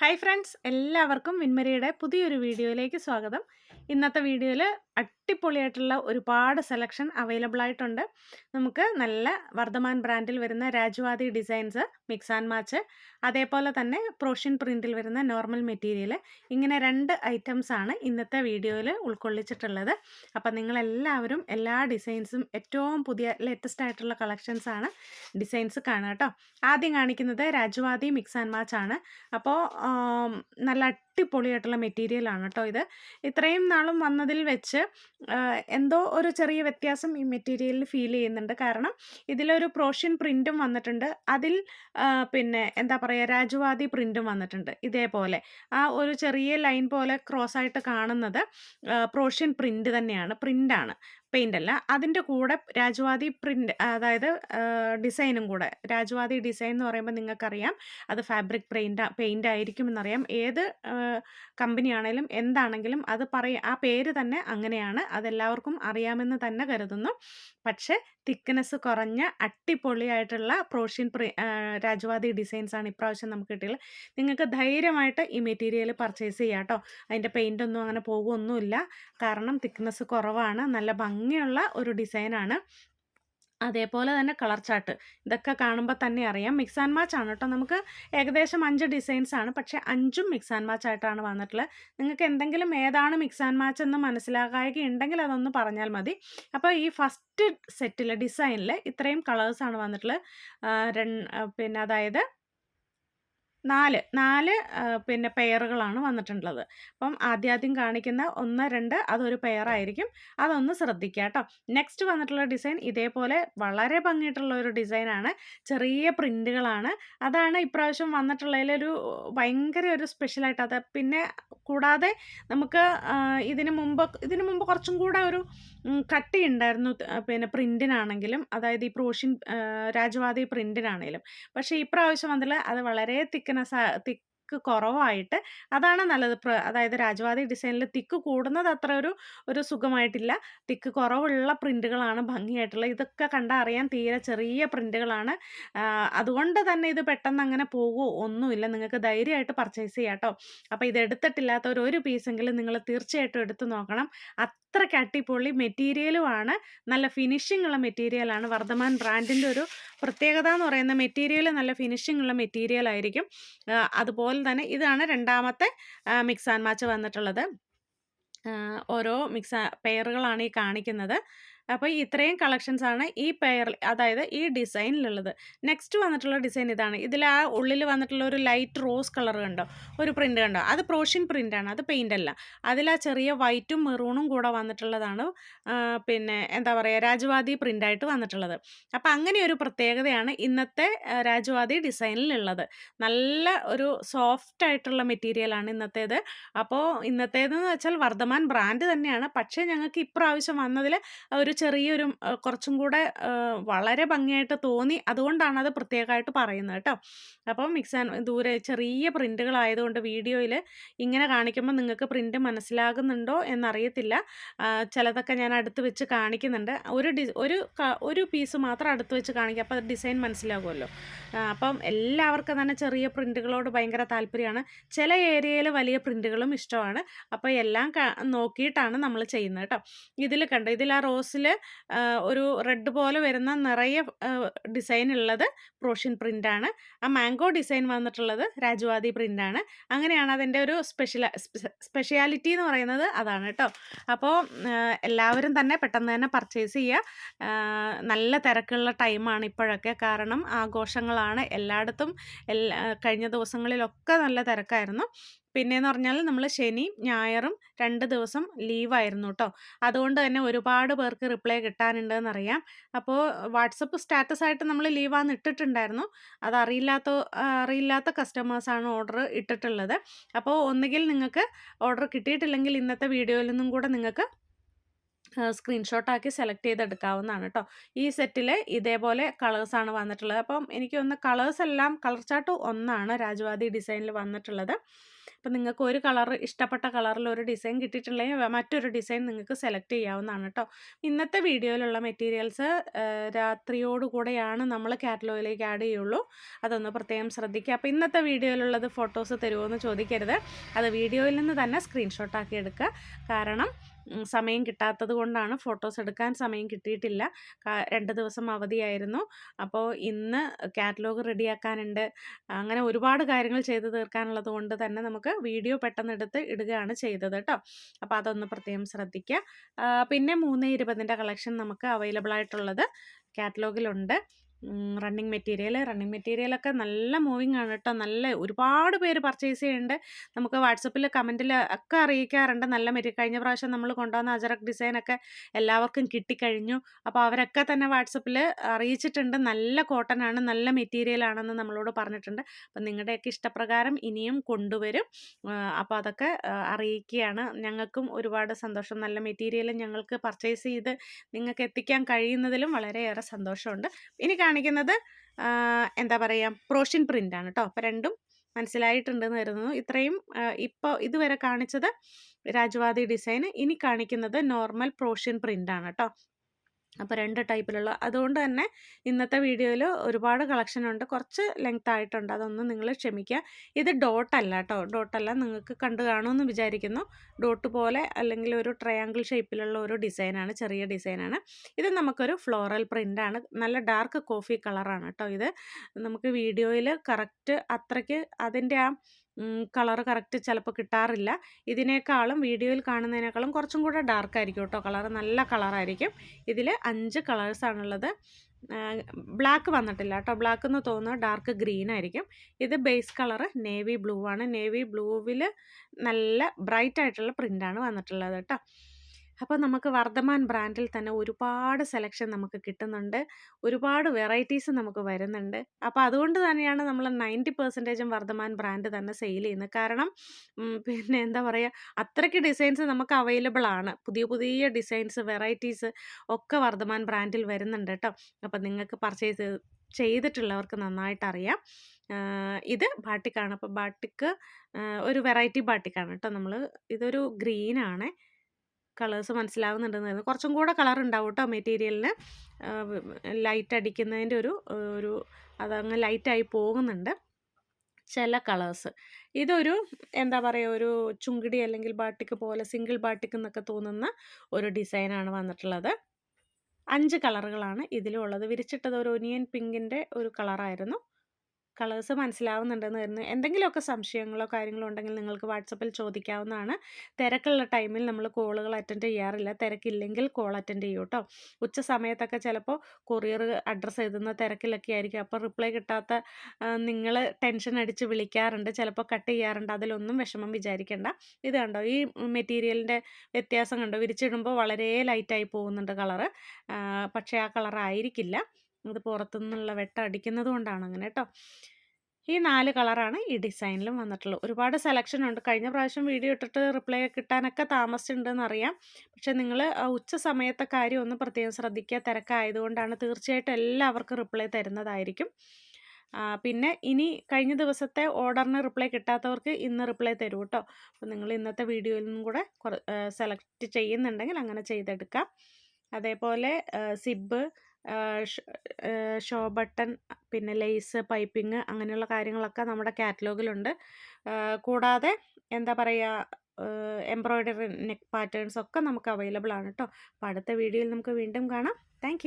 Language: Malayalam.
ഹായ് ഫ്രണ്ട്സ് എല്ലാവർക്കും വിൻമരിയുടെ പുതിയൊരു വീഡിയോയിലേക്ക് സ്വാഗതം. ഇന്നത്തെ വീഡിയോയിൽ അടിപൊളിയായിട്ടുള്ള ഒരുപാട് സെലക്ഷൻ അവൈലബിൾ ആയിട്ടുണ്ട്. നമുക്ക് നല്ല വർദ്ധമാൻ ബ്രാൻഡിൽ വരുന്ന Rajwadi designs mix and match അതേപോലെ തന്നെ പ്രോഷ്യൻ പ്രിന്റിൽ വരുന്ന നോർമൽ മെറ്റീരിയൽ ഇങ്ങനെ രണ്ട് ഐറ്റംസ് ആണ് ഇന്നത്തെ വീഡിയോയിൽ ഉൾക്കൊള്ളിച്ചിട്ടുള്ളത്. അപ്പം നിങ്ങളെല്ലാവരും എല്ലാ ഡിസൈൻസും ഏറ്റവും പുതിയ ലേറ്റസ്റ്റ് ആയിട്ടുള്ള കളക്ഷൻസ് ആണ് ഡിസൈൻസ് കാണുക കേട്ടോ ആദ്യം കാണിക്കുന്നത് രാജുവാദി മിക്സ് ആൻഡ് മാച്ച് ആണ്. അപ്പോൾ നല്ല അടിപൊളിയായിട്ടുള്ള മെറ്റീരിയലാണ് കേട്ടോ ഇത്. ഇത്രയും നാളും വന്നതിൽ വെച്ച് എന്തോ ഒരു ചെറിയ വ്യത്യാസം ഈ മെറ്റീരിയലിൽ ഫീൽ ചെയ്യുന്നുണ്ട്. കാരണം ഇതിലൊരു പ്രോഷ്യൻ പ്രിന്റും വന്നിട്ടുണ്ട്. അതിൽ പിന്നെ എന്താ പറയുക രാജുവാദി പ്രിന്റും വന്നിട്ടുണ്ട് ഇതേപോലെ. ആ ഒരു ചെറിയ ലൈൻ പോലെ ക്രോസ് ആയിട്ട് കാണുന്നത് പ്രോഷ്യൻ പ്രിന്റ് തന്നെയാണ്. പ്രിന്റാണ് പെയിന്റ് അല്ല. അതിന്റെ കൂടെ രാജവാദി പ്രിന്റ് അതായത് ഡിസൈനും കൂടെ. രാജവാദി ഡിസൈൻ എന്ന് പറയുമ്പോൾ നിങ്ങൾക്കറിയാം. അത് ഫാബ്രിക് പെയിന്റ് പെയിന്റ് ആയിരിക്കും എന്നറിയാം ഏത് കമ്പനിയാണെങ്കിലും എന്താണെങ്കിലും അത് പറയ ആ പേര് തന്നെ അങ്ങനെയാണ് അതെല്ലാവർക്കും അറിയാമെന്ന് തന്നെ കരുതുന്നു. പക്ഷേ തിക്നെസ് കുറഞ്ഞ അട്ടിപ്പൊളിയായിട്ടുള്ള പ്രോഷ്യൻ പ്രി രാജവാദി ഡിസൈൻസ് ആണ് ഇപ്രാവശ്യം നമുക്ക് കിട്ടിയത്. നിങ്ങൾക്ക് ധൈര്യമായിട്ട് ഈ മെറ്റീരിയൽ പർച്ചേസ് ചെയ്യാം കേട്ടോ. അതിന്റെ പെയിന്റ് ഒന്നും അങ്ങനെ പോകുമൊന്നുമില്ല കാരണം തിക്നെസ് കുറവാണ്. നല്ല ഭംഗിയുള്ള ഒരു ഡിസൈനാണ് അതേപോലെ തന്നെ കളർ ചാർട്ട്. ഇതൊക്കെ കാണുമ്പോൾ തന്നെ അറിയാം. മിക്സ് ആൻഡ് മാച്ച് ആണ് കേട്ടോ. നമുക്ക് ഏകദേശം അഞ്ച് ഡിസൈൻസ് ആണ്. പക്ഷേ അഞ്ചും മിക്സ് ആൻഡ് മാച്ച് ആയിട്ടാണ് വന്നിട്ടുള്ളത്. നിങ്ങൾക്ക് എന്തെങ്കിലും ഏതാണ് മിക്സ് ആൻഡ് മാച്ച് എന്ന് മനസ്സിലാകായി ഉണ്ടെങ്കിൽ അതൊന്ന് പറഞ്ഞാൽ മതി. അപ്പോൾ ഈ ഫസ്റ്റ് സെറ്റിലെ ഡിസൈനിൽ ഇത്രയും കളേഴ്സാണ് വന്നിട്ടുള്ളത്. പിന്നെ അതായത് നാല്. നാല് പിന്നെ പെയറുകളാണ് വന്നിട്ടുള്ളത്. അപ്പം ആദ്യാദ്യം കാണിക്കുന്ന ഒന്ന് രണ്ട് അതൊരു പെയറായിരിക്കും. അതൊന്ന് ശ്രദ്ധിക്കുക കേട്ടോ. നെക്സ്റ്റ് വന്നിട്ടുള്ള ഡിസൈൻ ഇതേപോലെ വളരെ ഭംഗിയിട്ടുള്ള ഒരു ഡിസൈനാണ്. ചെറിയ പ്രിന്റുകളാണ് അതാണ് ഇപ്രാവശ്യം വന്നിട്ടുള്ളതിലൊരു ഭയങ്കര ഒരു സ്പെഷ്യലായിട്ട് അത് പിന്നെ കൂടാതെ നമുക്ക് ഇതിന് മുമ്പ് ഇതിന് മുമ്പ് കുറച്ചും കൂടെ ഒരു കട്ടി ഉണ്ടായിരുന്നു പിന്നെ പ്രിന്റിനാണെങ്കിലും അതായത് ഈ പ്രോഷ്യൻ രാജവാദി പ്രിന്റിനാണെങ്കിലും പക്ഷേ ഇപ്രാവശ്യം വന്നിട്ടുള്ള അത് വളരെ തിക്നെസ് തിക്ക് കുറവായിട്ട് അതാണ് നല്ലത്. അതായത് രാജവാദി ഡിസൈനിൽ തിക്ക് കൂടുന്നത് അത്ര ഒരു ഒരു സുഖമായിട്ടില്ല. തിക്ക് കുറവുള്ള പ്രിന്റുകളാണ് ഭംഗിയായിട്ടുള്ളത് ഇതൊക്കെ കണ്ടറിയാൻ തീരെ ചെറിയ പ്രിന്റുകളാണ് അതുകൊണ്ട് തന്നെ ഇത് പെട്ടെന്ന് അങ്ങനെ പോകുമോ ഒന്നുമില്ല. നിങ്ങൾക്ക് ധൈര്യമായിട്ട് പർച്ചേസ് ചെയ്യാം കേട്ടോ അപ്പോൾ ഇത് എടുത്തിട്ടില്ലാത്തവർ ഒരു പീസെങ്കിലും നിങ്ങൾ തീർച്ചയായിട്ടും എടുത്ത് നോക്കണം. അത്രയ്ക്ക് അടിപൊളി മെറ്റീരിയലുമാണ് നല്ല ഫിനിഷിംഗ് ഉള്ള മെറ്റീരിയലാണ് വർദ്ധമാൻ ബ്രാൻഡിന്റെ ഒരു പ്രത്യേകത എന്ന് പറയുന്ന മെറ്റീരിയൽ നല്ല ഫിനിഷിംഗ് ഉള്ള മെറ്റീരിയൽ ആയിരിക്കും. അതുപോലെ തന്നെ ഇതാണ് രണ്ടാമത്തെ മിക്സ് ആൻഡ് മാച്ച് വന്നിട്ടുള്ളത്. ഓരോ മിക്സ് പെയറുകളാണ് ഈ കാണിക്കുന്നത്. അപ്പോൾ ഇത്രയും കളക്ഷൻസ് ആണ് ഈ പെയർ അതായത് ഈ ഡിസൈനിലുള്ളത് നെക്സ്റ്റ് വന്നിട്ടുള്ള ഡിസൈൻ ഇതാണ്. ഇതിൽ ആ ഉള്ളിൽ വന്നിട്ടുള്ള ഒരു ലൈറ്റ് റോസ് കളർ കണ്ടോ? ഒരു പ്രിന്റ് കണ്ടോ? അത് പ്രോഷ്യൻ പ്രിന്റാണ് അത് പെയിന്റ് അല്ല. അതിൽ ആ ചെറിയ വൈറ്റും മെറൂണും കൂടെ വന്നിട്ടുള്ളതാണ് പിന്നെ എന്താ പറയുക രാജവാദി പ്രിന്റായിട്ട് വന്നിട്ടുള്ളത്. അപ്പോൾ അങ്ങനെ ഒരു പ്രത്യേകതയാണ് ഇന്നത്തെ രാജവാദി ഡിസൈനിലുള്ളത് നല്ല ഒരു സോഫ്റ്റ് ആയിട്ടുള്ള മെറ്റീരിയലാണ് ഇന്നത്തേത്. അപ്പോൾ ഇന്നത്തേതെന്ന് വെച്ചാൽ വർദ്ധമാൻ ബ്രാൻഡ് തന്നെയാണ്. പക്ഷേ ഞങ്ങൾക്ക് ഇപ്രാവശ്യം വന്നതിൽ ഒരു ചെറിയൊരു കുറച്ചും കൂടെ വളരെ ഭംഗിയായിട്ട് തോന്നി. അതുകൊണ്ടാണ് അത് പ്രത്യേകമായിട്ട് പറയുന്നത് കേട്ടോ. അപ്പോൾ മിക്സ് ആൻഡ് ദൂരെ ചെറിയ പ്രിന്റുകളായതുകൊണ്ട് വീഡിയോയിൽ ഇങ്ങനെ കാണിക്കുമ്പോൾ നിങ്ങൾക്ക് പ്രിന്റ് മനസ്സിലാകുന്നുണ്ടോ എന്നറിയത്തില്ല. ചിലതൊക്കെ ഞാൻ അടുത്ത് വെച്ച് കാണിക്കുന്നുണ്ട്. ഒരു ഡി ഒരു ഒരു പീസ് മാത്രം അടുത്ത് വെച്ച് കാണിക്കുക അപ്പോൾ ഡിസൈൻ മനസ്സിലാകുമല്ലോ. അപ്പം എല്ലാവർക്കും തന്നെ ചെറിയ പ്രിന്റുകളോട് ഭയങ്കര താല്പര്യമാണ്. ചില ഏരിയയിൽ വലിയ പ്രിന്റുകളും ഇഷ്ടമാണ്. അപ്പോൾ എല്ലാം നോക്കിയിട്ടാണ് നമ്മൾ ചെയ്യുന്നത് കേട്ടോ. ഇതിൽ കണ്ടോ ഇതിൽ ആ റോസിൽ ഒരു റെഡ് പോലെ വരുന്ന നിറയെ ഡിസൈൻ ഉള്ളത് പ്രോഷ്യൻ പ്രിന്റാണ് ആ മാംഗോ ഡിസൈൻ വന്നിട്ടുള്ളത് രാജവാദി പ്രിന്റാണ് അങ്ങനെയാണ് അതിന്റെ ഒരു സ്പെഷ്യൽ സ്പെഷ്യാലിറ്റി എന്ന് പറയുന്നത് അതാണ് കേട്ടോ. അപ്പോൾ എല്ലാവരും തന്നെ പെട്ടെന്ന് തന്നെ പർച്ചേസ് ചെയ്യുക നല്ല തിരക്കുള്ള ടൈമാണ് ഇപ്പോഴൊക്കെ. കാരണം ആഘോഷങ്ങളാണ് എല്ലായിടത്തും എല്ലാ കഴിഞ്ഞ ദിവസങ്ങളിലൊക്കെ നല്ല തിരക്കായിരുന്നു. പിന്നെയെന്ന് പറഞ്ഞാൽ നമ്മൾ ശനി ഞായറും രണ്ട് ദിവസം ലീവായിരുന്നു കേട്ടോ അതുകൊണ്ട് തന്നെ ഒരുപാട് പേർക്ക് റിപ്ലൈ കിട്ടാനുണ്ടെന്ന് അറിയാം അപ്പോൾ വാട്സപ്പ് സ്റ്റാറ്റസ് ആയിട്ട് നമ്മൾ ലീവാന്ന് ഇട്ടിട്ടുണ്ടായിരുന്നു. അത് അറിയില്ലാത്ത അറിയില്ലാത്ത കസ്റ്റമേഴ്സാണ് ഓർഡർ ഇട്ടിട്ടുള്ളത്. അപ്പോൾ ഒന്നുകിൽ നിങ്ങൾക്ക് ഓർഡർ കിട്ടിയിട്ടില്ലെങ്കിൽ ഇന്നത്തെ വീഡിയോയിൽ നിന്നും കൂടെ നിങ്ങൾക്ക് സ്ക്രീൻഷോട്ടാക്കി സെലക്ട് ചെയ്തെടുക്കാവുന്നതാണ് കേട്ടോ ഈ സെറ്റിൽ ഇതേപോലെ കളേഴ്സാണ് വന്നിട്ടുള്ളത്. അപ്പം എനിക്ക് ഒന്ന് കളേഴ്സ് എല്ലാം കളർ ചാട്ട് ഒന്നാണ് രാജവാദി ഡിസൈനിൽ വന്നിട്ടുള്ളത്. അപ്പം നിങ്ങൾക്ക് ഒരു കളർ ഇഷ്ടപ്പെട്ട കളറിൽ ഒരു ഡിസൈൻ കിട്ടിയിട്ടുണ്ടെങ്കിൽ മറ്റൊരു ഡിസൈൻ നിങ്ങൾക്ക് സെലക്ട് ചെയ്യാവുന്നതാണ് കേട്ടോ ഇന്നത്തെ വീഡിയോയിലുള്ള മെറ്റീരിയൽസ് രാത്രിയോടുകൂടെയാണ് നമ്മൾ കാറ്റലോഗിലേക്ക് ആഡ് ചെയ്യുള്ളൂ. അതൊന്ന് പ്രത്യേകം ശ്രദ്ധിക്കുക. അപ്പോൾ ഇന്നത്തെ വീഡിയോയിലുള്ളത് ഫോട്ടോസ് തരുമോ എന്ന് ചോദിക്കരുത്. അത് വീഡിയോയിൽ നിന്ന് തന്നെ സ്ക്രീൻഷോട്ടാക്കി എടുക്കുക. കാരണം സമയം കിട്ടാത്തത് കൊണ്ടാണ് ഫോട്ടോസ് എടുക്കാൻ സമയം കിട്ടിയിട്ടില്ല. രണ്ട് ദിവസം അവധിയായിരുന്നു. അപ്പോൾ ഇന്ന് കാറ്റലോഗ് റെഡിയാക്കാനുണ്ട്. അങ്ങനെ ഒരുപാട് കാര്യങ്ങൾ ചെയ്തു തീർക്കാനുള്ളത് കൊണ്ട് തന്നെ നമുക്ക് വീഡിയോ പെട്ടെന്ന് എടുത്ത് ഇടുകയാണ് ചെയ്തത് കേട്ടോ. അപ്പോൾ അതൊന്ന് പ്രത്യേകം ശ്രദ്ധിക്കുക പിന്നെ മൂന്ന് ഇരുപതിന്റെ കളക്ഷൻ നമുക്ക് അവൈലബിൾ ആയിട്ടുള്ളത് കാറ്റലോഗിലുണ്ട്. റണ്ണിങ് മെറ്റീരിയൽ റണ്ണിങ് മെറ്റീരിയലൊക്കെ നല്ല മൂവിങ് ആണ് കേട്ടോ. നല്ല ഒരുപാട് പേര് പർച്ചേസ് ചെയ്യുന്നുണ്ട്. നമുക്ക് വാട്സപ്പിൽ കമന്റിൽ ഒക്കെ അറിയിക്കാറുണ്ട്. നല്ല മെറ്റീരിയൽ കഴിഞ്ഞ പ്രാവശ്യം നമ്മൾ കൊണ്ടുവന്ന അജറക് ഡിസൈനൊക്കെ എല്ലാവർക്കും കിട്ടിക്കഴിഞ്ഞു. അപ്പോൾ അവരൊക്കെ തന്നെ വാട്സപ്പിൽ അറിയിച്ചിട്ടുണ്ട്. നല്ല കോട്ടൺ ആണ് നല്ല മെറ്റീരിയൽ ആണെന്ന് നമ്മളോട് പറഞ്ഞിട്ടുണ്ട്. അപ്പം നിങ്ങളുടെയൊക്കെ ഇഷ്ടപ്രകാരം ഇനിയും കൊണ്ടുവരും. അപ്പോൾ അതൊക്കെ അറിയിക്കുകയാണ്. ഞങ്ങൾക്കും ഒരുപാട് സന്തോഷം. നല്ല മെറ്റീരിയൽ ഞങ്ങൾക്ക് പർച്ചേസ് ചെയ്ത് നിങ്ങൾക്ക് എത്തിക്കാൻ കഴിയുന്നതിലും വളരെയേറെ സന്തോഷമുണ്ട്. ഇനി കാണിക്കുന്നത് എന്താ പറയുക പ്രോഷ്യൻ പ്രിന്റാണ് കേട്ടോ അപ്പോൾ രണ്ടും മനസ്സിലായിട്ടുണ്ടെന്ന് കരുതുന്നു. ഇത്രയും ഇപ്പോൾ ഇതുവരെ കാണിച്ചത് രാജവാദി ഡിസൈൻ ഇനി കാണിക്കുന്നത് നോർമൽ പ്രോഷ്യൻ ആണ് കേട്ടോ അപ്പോൾ രണ്ട് ടൈപ്പിലുള്ള അതുകൊണ്ട് തന്നെ ഇന്നത്തെ വീഡിയോയിൽ ഒരുപാട് കളക്ഷൻ ഉണ്ട്. കുറച്ച് ലെങ്ത് ആയിട്ടുണ്ട്. അതൊന്നും നിങ്ങൾ ക്ഷമിക്കുക. ഇത് ഡോട്ടല്ല കേട്ടോ ഡോട്ടല്ല നിങ്ങൾക്ക് കണ്ടു കാണുമെന്ന് വിചാരിക്കുന്നു. ഡോട്ട് പോലെ അല്ലെങ്കിൽ ഒരു ട്രയാങ്കിൾ ഷേപ്പിലുള്ള ഒരു ഡിസൈനാണ് ചെറിയ ഡിസൈനാണ് ഇത് നമുക്കൊരു ഫ്ലോറൽ പ്രിന്റാണ് നല്ല ഡാർക്ക് കോഫി കളറാണ് കേട്ടോ ഇത്. നമുക്ക് വീഡിയോയിൽ കറക്റ്റ് അത്രയ്ക്ക് അതിന്റെ ആ കളർ കറക്റ്റ് ചിലപ്പോൾ കിട്ടാറില്ല. ഇതിനേക്കാളും വീഡിയോയിൽ കാണുന്നതിനേക്കാളും കുറച്ചും കൂടെ ഡാർക്ക് ആയിരിക്കും കേട്ടോ. കളർ നല്ല കളറായിരിക്കും. ഇതിൽ അഞ്ച് കളേഴ്സാണുള്ളത് ബ്ലാക്ക് വന്നിട്ടില്ല കേട്ടോ. ബ്ലാക്ക് എന്ന് തോന്നുന്നത് ഡാർക്ക് ഗ്രീൻ ആയിരിക്കും. ഇത് ബേസ് കളർ നേവി ബ്ലൂ ആണ്. നേവി ബ്ലൂവിൽ നല്ല ബ്രൈറ്റ് ആയിട്ടുള്ള പ്രിന്റാണ് വന്നിട്ടുള്ളത് കേട്ടോ. അപ്പോൾ നമുക്ക് വർദ്ധമാൻ ബ്രാൻഡിൽ തന്നെ ഒരുപാട് സെലക്ഷൻ നമുക്ക് കിട്ടുന്നുണ്ട്. ഒരുപാട് വെറൈറ്റീസ് നമുക്ക് വരുന്നുണ്ട്. അപ്പോൾ അതുകൊണ്ട് തന്നെയാണ് നമ്മൾ നയന്റി പെർസെന്റേജും വർദ്ധമാൻ ബ്രാൻഡ് തന്നെ സെയിൽ ചെയ്യുന്നത്. കാരണം പിന്നെ എന്താ പറയുക അത്രയ്ക്ക് ഡിസൈൻസ് നമുക്ക് അവൈലബിൾ ആണ്. പുതിയ പുതിയ ഡിസൈൻസ് വെറൈറ്റീസ് ഒക്കെ വർദ്ധമാൻ ബ്രാൻഡിൽ വരുന്നുണ്ട് കേട്ടോ. അപ്പോൾ നിങ്ങൾക്ക് പർച്ചേസ് ചെയ്തിട്ടുള്ളവർക്ക് നന്നായിട്ട് അറിയാം. ഇത് ബാട്ടിക്കാണ്. അപ്പോൾ ബാട്ടിക്ക് ഒരു വെറൈറ്റി ബാട്ടിക്കാണ് കേട്ടോ നമ്മൾ ഇതൊരു ഗ്രീനാണ്. കളേഴ്സ് മനസ്സിലാവുന്നുണ്ടെന്നായിരുന്നു. കുറച്ചും കൂടെ കളർ ഉണ്ടാവും കേട്ടോ മെറ്റീരിയലിന് ലൈറ്റ് അടിക്കുന്നതിന്റെ ഒരു ഒരു അതങ്ങ് ലൈറ്റായി പോകുന്നുണ്ട്. ചില കളേഴ്സ്. ഇതൊരു എന്താ പറയുക ഒരു ചുങ്കിടി അല്ലെങ്കിൽ ബാട്ടിക്ക് പോലെ സിംഗിൾ ബാട്ടിക്ക് എന്നൊക്കെ തോന്നുന്ന ഒരു ഡിസൈനാണ് വന്നിട്ടുള്ളത്. അഞ്ച് കളറുകളാണ് ഇതിലുള്ളത്. വിരിച്ചിട്ടത് ഒരു ഒനിയൻ പിങ്കിന്റെ ഒരു കളറായിരുന്നു. കളേഴ്സ് മനസ്സിലാവുന്നുണ്ടെന്ന് വരുന്നു എന്തെങ്കിലുമൊക്കെ സംശയങ്ങളോ കാര്യങ്ങളോ ഉണ്ടെങ്കിൽ നിങ്ങൾക്ക് വാട്സപ്പിൽ ചോദിക്കാവുന്നതാണ്. തിരക്കുള്ള ടൈമിൽ നമ്മൾ കോളുകൾ അറ്റൻഡ് ചെയ്യാറില്ല. തിരക്കില്ലെങ്കിൽ കോൾ അറ്റൻഡ് ചെയ്യൂ കേട്ടോ ഉച്ച സമയത്തൊക്കെ ചിലപ്പോൾ കൊറിയർ അഡ്രസ്സ് എഴുതുന്ന തിരക്കിലൊക്കെ ആയിരിക്കും. അപ്പോൾ റിപ്ലൈ കിട്ടാത്ത നിങ്ങൾ ടെൻഷൻ അടിച്ച് വിളിക്കാറുണ്ട്. ചിലപ്പോൾ കട്ട് ചെയ്യാറുണ്ട്. അതിലൊന്നും വിഷമം വിചാരിക്കേണ്ട. ഇത് കണ്ടോ? ഈ മെറ്റീരിയലിന്റെ വ്യത്യാസം കണ്ടോ? വിരിച്ചിടുമ്പോൾ വളരെ ലൈറ്റായി പോകുന്നുണ്ട് കളറ് പക്ഷേ ആ കളറായിരിക്കില്ല അത് പുറത്തുനിന്നുള്ള വെട്ടം അടിക്കുന്നത് കൊണ്ടാണ് അങ്ങനെ കേട്ടോ ഈ നാല് കളറാണ് ഈ ഡിസൈനിലും വന്നിട്ടുള്ളത്. ഒരുപാട് സെലക്ഷൻ ഉണ്ട്. കഴിഞ്ഞ പ്രാവശ്യം വീഡിയോ ഇട്ടിട്ട് റിപ്ലൈ കിട്ടാനൊക്കെ താമസിച്ചിട്ടുണ്ടെന്ന് അറിയാം പക്ഷേ നിങ്ങൾ ഉച്ച സമയത്തെ കാര്യം ഒന്ന് പ്രത്യേകം ശ്രദ്ധിക്കുക. തിരക്കായതുകൊണ്ടാണ് തീർച്ചയായിട്ടും എല്ലാവർക്കും റിപ്ലൈ തരുന്നതായിരിക്കും. പിന്നെ ഇനി കഴിഞ്ഞ ദിവസത്തെ ഓർഡറിന് റിപ്ലൈ കിട്ടാത്തവർക്ക് ഇന്ന് റിപ്ലൈ തരും കേട്ടോ അപ്പോൾ നിങ്ങൾ ഇന്നത്തെ വീഡിയോയിൽ നിന്നും കൂടെ സെലക്ട് ചെയ്യുന്നുണ്ടെങ്കിൽ അങ്ങനെ ചെയ്തെടുക്കാം. അതേപോലെ സിബ് ഷോ ബട്ടൺ പിന്നെ ലേസ് പൈപ്പിംഗ് അങ്ങനെയുള്ള കാര്യങ്ങളൊക്കെ നമ്മുടെ കാറ്റലോഗിലുണ്ട്. കൂടാതെ എന്താ പറയുക എംബ്രോയ്ഡറി നെക്ക് പാറ്റേൺസ് ഒക്കെ നമുക്ക് അവൈലബിൾ ആണ് കേട്ടോ അപ്പോൾ അടുത്ത വീഡിയോയിൽ നമുക്ക് വീണ്ടും കാണാം. താങ്ക്